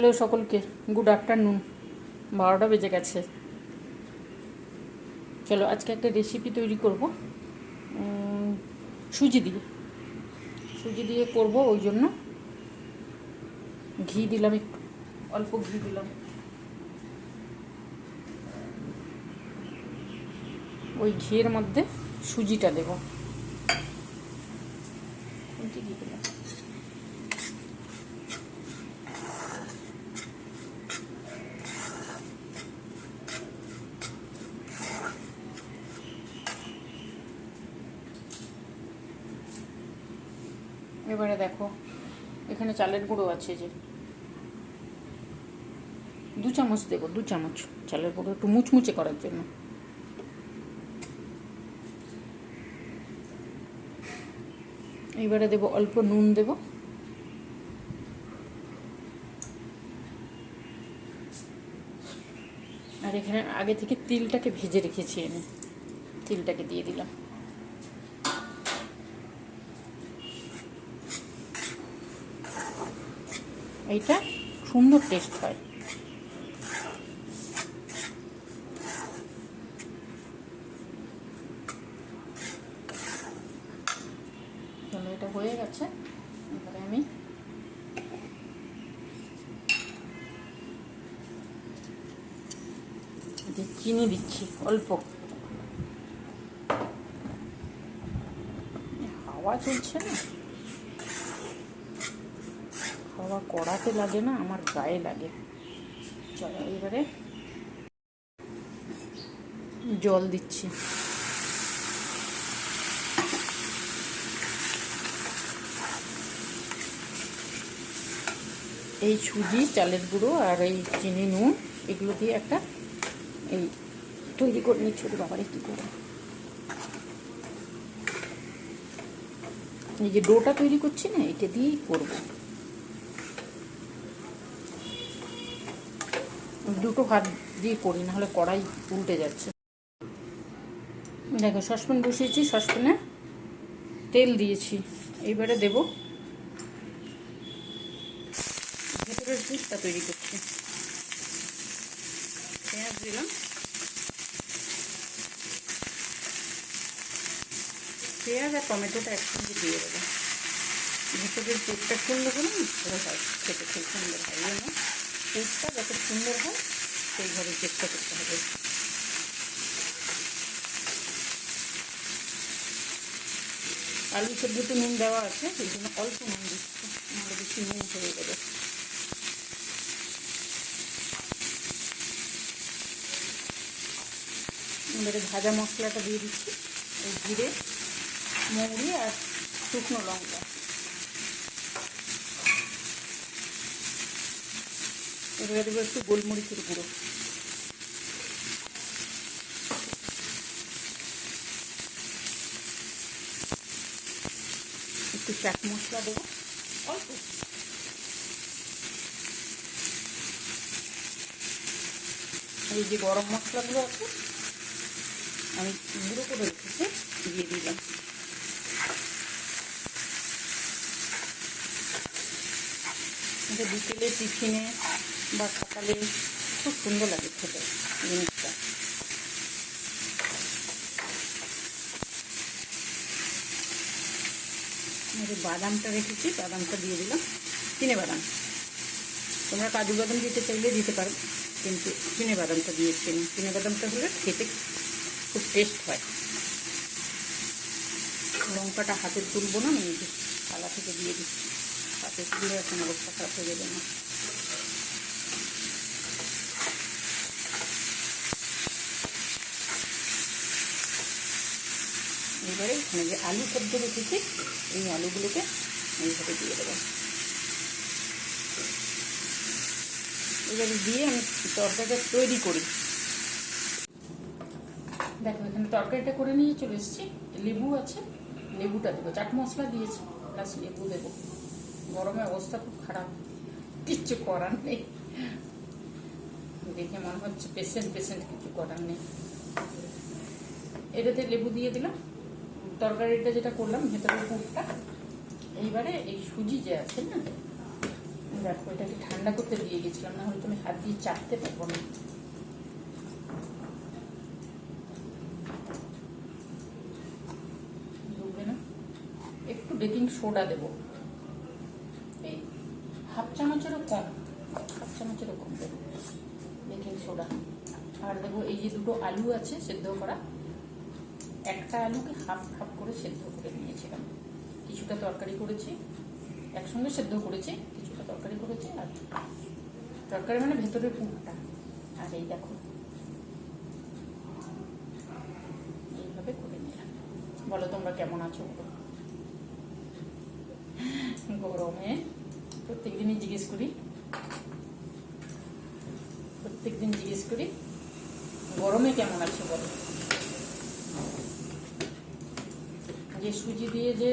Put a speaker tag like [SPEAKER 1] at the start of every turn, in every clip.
[SPEAKER 1] Hello সকলকে, good afternoon. বারোটা বেজে গেছে। চলো, আজকে একটা রেসিপি তৈরি করব। সুজি দিয়ে। সুজি দিয়ে করব ওই জন্য। ঘি দিলাম একটু, অল্প ঘি দিলাম। ওই ঘিয়ের মধ্যে সুজিটা দেবো। দিলাম এবারে দেখো। এখানে চালের গুঁড়ো আছে যে। দু চামচ দেবো, দু চামচ চালের গুঁড়ো, একটু মুচমুচে করার জন্য। এবারে দেবো অল্প নুন দেবো। আর এখানে আগে থেকে তিলটাকে ভেজে রেখেছি এনে তিলটাকে দিয়ে দিলাম। এইটা সুন্দর টেস্ট হয়। এটা হয়ে গেছে। এবারে আমি চিনি দিচ্ছি, অল্প। হাওয়া চলছে না? হাওয়া কড়াতে লাগে না, আমার গায়ে লাগে। চলো এবারে জল দিচ্ছি। এই সুজি, চালের গুঁড়ো আর এই চিনি, নুন, এগুলো দিয়ে একটা এই তৈরি করে নিচ্ছি। ওর বাবারে, কী করে? এই যে ডোটা তৈরি করছি না, এটা দিয়েই করব। দুটো হাত দিয়ে করি, নাহলে কড়াই উল্টে যাচ্ছে। দেখো, সসপ্যান বসিয়েছি, সসপ্যানে তেল দিয়েছি। এইবারে দেব ভেতরের জুসটা তৈরি করছি। পেঁয়াজ দিলাম। পেঁয়াজ আর টমেটোটা একসঙ্গে দিয়ে দেবো। ভেতরের দুধটা সুন্দর হয় খেতে খুব সুন্দর হয় টেস্টটা যত সুন্দর হয়, সেইভাবে চেষ্টা করতে হবে। আলু সেদ্ধতে নুন দেওয়া আছে সেই জন্য অল্প নুন দিচ্ছি, নাহলে বেশি নুন হয়ে যাবে। এবারে ভাজা মশলাটা দিয়ে দিচ্ছি, এই জিরে, মৌরি আর শুকনো লঙ্কা। এবারে দেবো একটু গোলমরিচের গুঁড়ো। একটু চাট মশলা দেবো, অল্প। এই যে গরম মশলাগুলো আছে, আমি গুঁড়ো করে রেখেছি, দিয়ে দিলাম। বিকেলে টিফিনে বা সকালে খুব সুন্দর লাগে খেতে জিনিসটা। বাদামটা রেখেছি, বাদামটা দিয়ে দিলাম, চিনে বাদাম। তোমরা কাজু বাদাম দিতে চাইলে দিতে পারো, কিন্তু চিনে বাদামটা দিয়েছি চিনে বাদামটা হলে খেতে খুব টেস্ট হয়। লঙ্কাটা হাতে তুলবো না আমি থালা থেকে দিয়ে দিচ্ছি। হাতে তুলে এখন অবস্থা খারাপ হয়ে যাবে না। এবারে এখানে যে আলু সেদ্ধ রেখেছি, এই আলুগুলোকে এইভাবে দিয়ে দেবো। এবারে দিয়ে আমি তরকারিটা তৈরি করি। দেখো, এখানে তরকারিটা করে নিয়ে চলে এসেছি। লেবু আছে, লেবুটা দেবো। চাট মশলা দিয়েছি প্লাস লেবু দেবো। গরমে অবস্থা খুব খারাপ। কিচ্ছু করার নেই। দেখে মনে হচ্ছে পেশেন্ট পেশেন্ট কিছু করার নেই। এটাতে লেবু দিয়ে দিলাম। তরকারিটা যেটা করলাম, ভেতরের পুরটা। এইবারে এই সুজি যে আছে না, দেখো, এটাকে ঠান্ডা করতে দিয়ে গেছিলাম না হয়তো আমি হাত দিয়ে চাপতে পারব না, একটু বেকিং সোডা দেবো। এই হাফ চামচেরও কম, হাফ চামচেরও কম দেবো বেকিং সোডা। আর দেবো এই যে দুটো আলু আছে সেদ্ধ করা। একটা আলুকে হাফ হাফ করে সেদ্ধ করে নিয়েছিলাম। কিছুটা তরকারি করেছি, একসঙ্গে সেদ্ধ করেছি, কিছুটা তরকারি করেছি আর তরকারি মানে ভেতরের পুরটা। আর এই দেখো, এইভাবে করে নিলাম। বলো তোমরা কেমন আছো? গরমে প্রত্যেক দিনই জিজ্ঞেস করি। প্রত্যেক দিন জিজ্ঞেস করি, গরমে কেমন আছো বলো? যে সুজি দিয়ে যে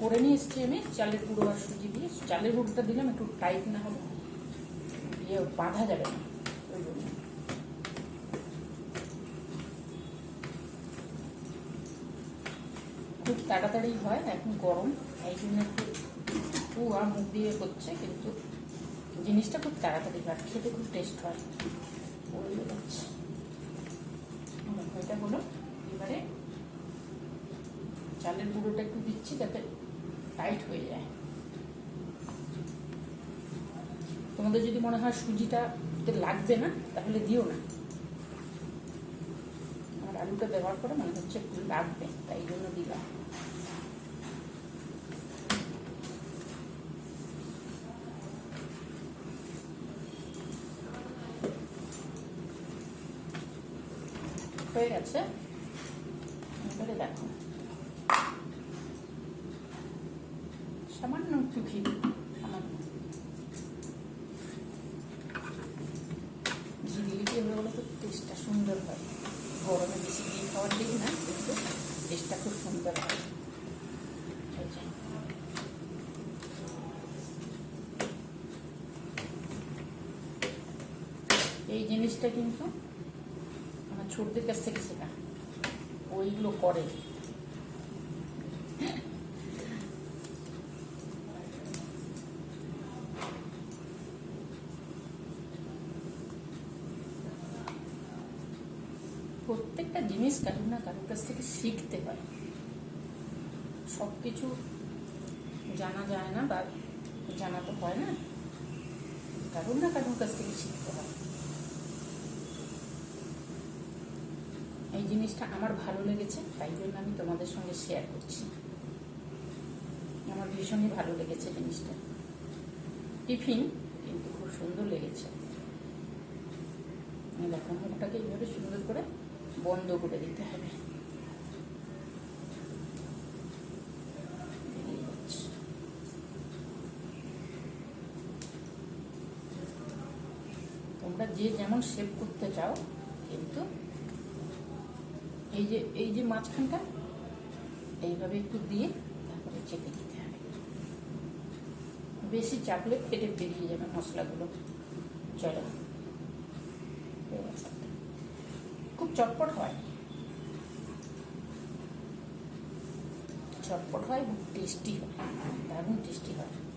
[SPEAKER 1] করে নিয়ে এসছি আমি, চালের গুঁড়ো আর সুজি দিয়ে। চালের গুঁড়োটা দিলাম, একটু টাইট না হবে। ইয়ে বাঁধা যাবে না। খুব তাড়াতাড়ি হয়, এখন গরম। এই জন্য একটু পুয়া মুখ দিয়ে হচ্ছে, কিন্তু জিনিসটা খুব তাড়াতাড়ি হয়, খেতে খুব টেস্ট হয়। এটা হলো এবারে চালের গুঁড়োটা একটু দিচ্ছি যাতে টাইট হয়ে যায়। তোমাদের যদি মনে হয় সুজিটা লাগবে না, তাহলে দিও না। আর আলুটা ব্যবহার করে মনে হচ্ছে একটু লাগবে, তাই জন্য দিলাম হয়ে গেছে এবারে দেখো সামান্য একটু ঘি সামান্য ঘি দিলে কি হবে বলো তো টেস্টটা সুন্দর হয়। গরমে বেশি ঘি খাওয়ার দিই না, কিন্তু টেস্টটা খুব সুন্দর হয়। এই জিনিসটা কিন্তু আমার ছোটদের কাছ থেকে শেখা। ওইগুলো করে প্রত্যেকটা জিনিস কারুর না কারোর কাছ থেকে শিখতে হয় সব কিছু জানা যায় না বা জানা তো হয় না। কারুর না কারোর কাছ থেকে শিখতে হয়। এই জিনিসটা আমার ভালো লেগেছে, তাই জন্য আমি তোমাদের সঙ্গে শেয়ার করছি। আমার ভীষণই ভালো লেগেছে জিনিসটা। টিফিন কিন্তু খুব সুন্দর লেগেছে। দেখো, মুখটাকে এইভাবে সুন্দর করে বন্ধ করে দিতে হবে বেরিয়ে যাচ্ছে। তোমরা যে যেমন শেপ করতে চাও, কিন্তু এই যে এই যে মাঝখানটা, এইভাবে একটু দিয়ে তারপরে চেপে দিতে হবে। বেশি চাপলে ফেটে বেরিয়ে যাবে মশলাগুলো। চলো। খুব চটপট হয়। চটপট হয় টেস্টি হয়। দারুণ টেস্টি হয়।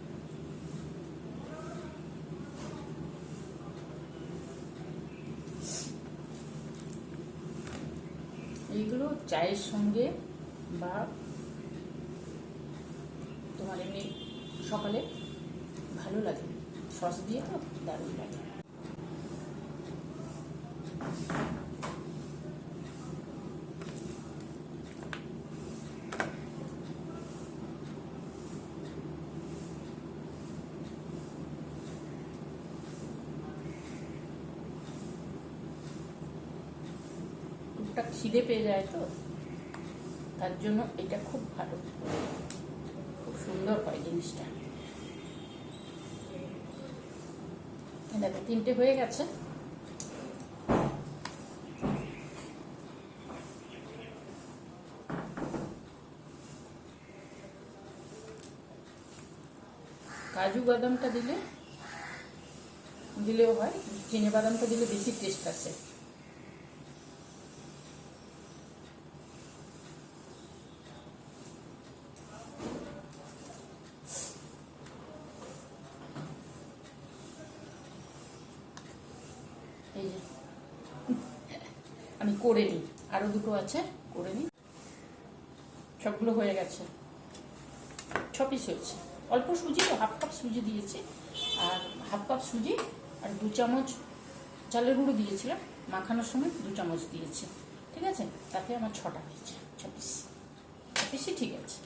[SPEAKER 1] চায়ের সঙ্গে বা তোমার এমনি সকালে ভালো লাগে। সস দিয়ে তো দারুণ লাগে। টুকটাক খিদে পেয়ে যায় তো, তার জন্য এটা খুব ভালো। খুব সুন্দর হয় জিনিসটা। দেখো, তিনটে হয়ে গেছে। কাজু বাদামটা দিলে, দিলেও হয়, চিনে বাদামটা দিলে বেশি টেস্ট আসে এই যে আমি করে নিই আরও দুটো আছে, করে নিই সবগুলো হয়ে গেছে। ছ পিস হয়েছে। অল্প সুজি হাফ কাপ সুজি দিয়েছি। আর হাফ কাপ সুজি আর দু চামচ চালের গুঁড়ো দিয়েছিলাম। মাখানোর সময় দু চামচ দিয়েছি। ঠিক আছে? তাতে আমার ছটা হয়েছে, ছ পিস ছ ঠিক আছে।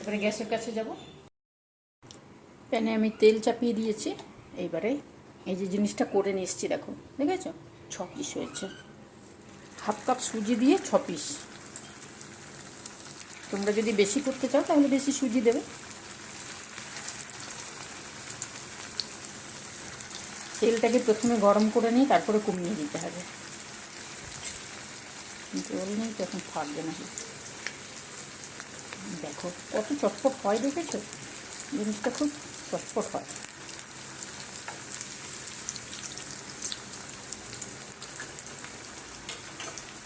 [SPEAKER 1] এবারে গ্যাসের কাছে যাব। প্যানে আমি তেল চাপিয়ে দিয়েছি। এইবারে এই যে জিনিসটা করে নিয়ে এসেছি, দেখো। দেখেছ? ছ পিস হয়েছে। হাফ কাপ সুজি দিয়ে ছ পিস। তোমরা যদি বেশি করতে চাও, তাহলে বেশি সুজি দেবে। তেলটাকে প্রথমে গরম করে নিয়ে, তারপরে কমিয়ে দিতে হবে। জল নেই তো, এখন থাকবে না। দেখো, কত চটপট হয়, দেখেছ? জিনিসটা খুব চটপট হয়।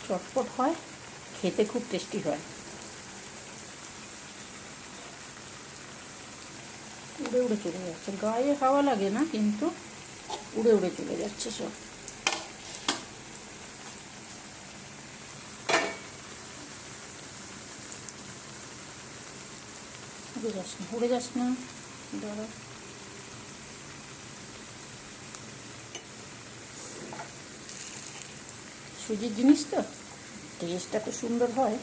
[SPEAKER 1] চটপট হয়, খেতে খুব টেস্টি হয়। উড়ে উড়ে চলে যাচ্ছে। গায়ে হাওয়া লাগে না, কিন্তু উড়ে উড়ে চলে যাচ্ছে সব। উড়ে যাস না, উড়ে যাস না, দাঁড়া। সুজির জিনিস তো টেস্টটা তো সুন্দর হয়।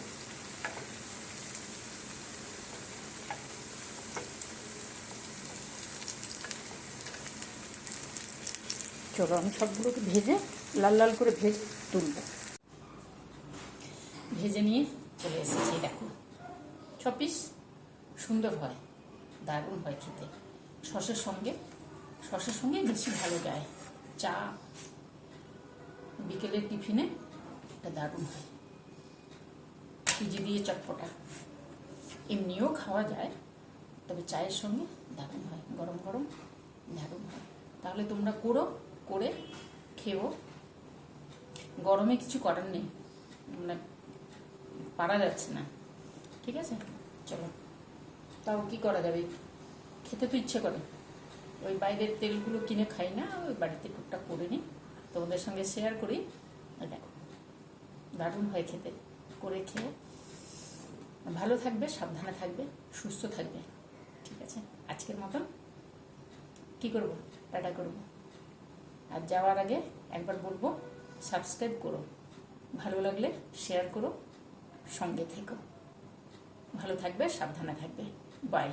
[SPEAKER 1] চলো আমি সবগুলোকে ভেজে লাল লাল করে ভেজে তুলব। ভেজে নিয়ে চলে এসেছি দেখো। ছ পিস সুন্দর হয়, দারুণ হয় খেতে। সসের সঙ্গে সসের সঙ্গে বেশি ভালো যায়। চা বিকেলের টিফিনে এটা দারুণ হয়। সুজি দিয়ে চটপটা। এমনিও খাওয়া যায়, তবে চায়ের সঙ্গে দারুণ হয়, গরম গরম দারুণ হয়। তাহলে তোমরা করো, করে খেও। গরমে কিছু করার নেই মানে পারা যাচ্ছে না, ঠিক আছে? চলো। তাও কি করা যাবে? খেতে তো ইচ্ছে করে। ওই বাইরের তেলগুলো কিনে খাই না, ওই বাড়িতে টুকটাক করে নিই। তোমাদের সঙ্গে শেয়ার করি। দেখো, দারুণ হয় খেতে। করে খেয়ে ভালো থাকবে, সাবধানে থাকবে, সুস্থ থাকবে। ঠিক আছে? আজকের মতন কি করব? টাটা করব। আর যাওয়ার আগে একবার বলব সাবস্ক্রাইব করো। ভালো লাগলে শেয়ার করো, সঙ্গে থেকো। ভালো থাকবে, সাবধানে থাকবে। বাই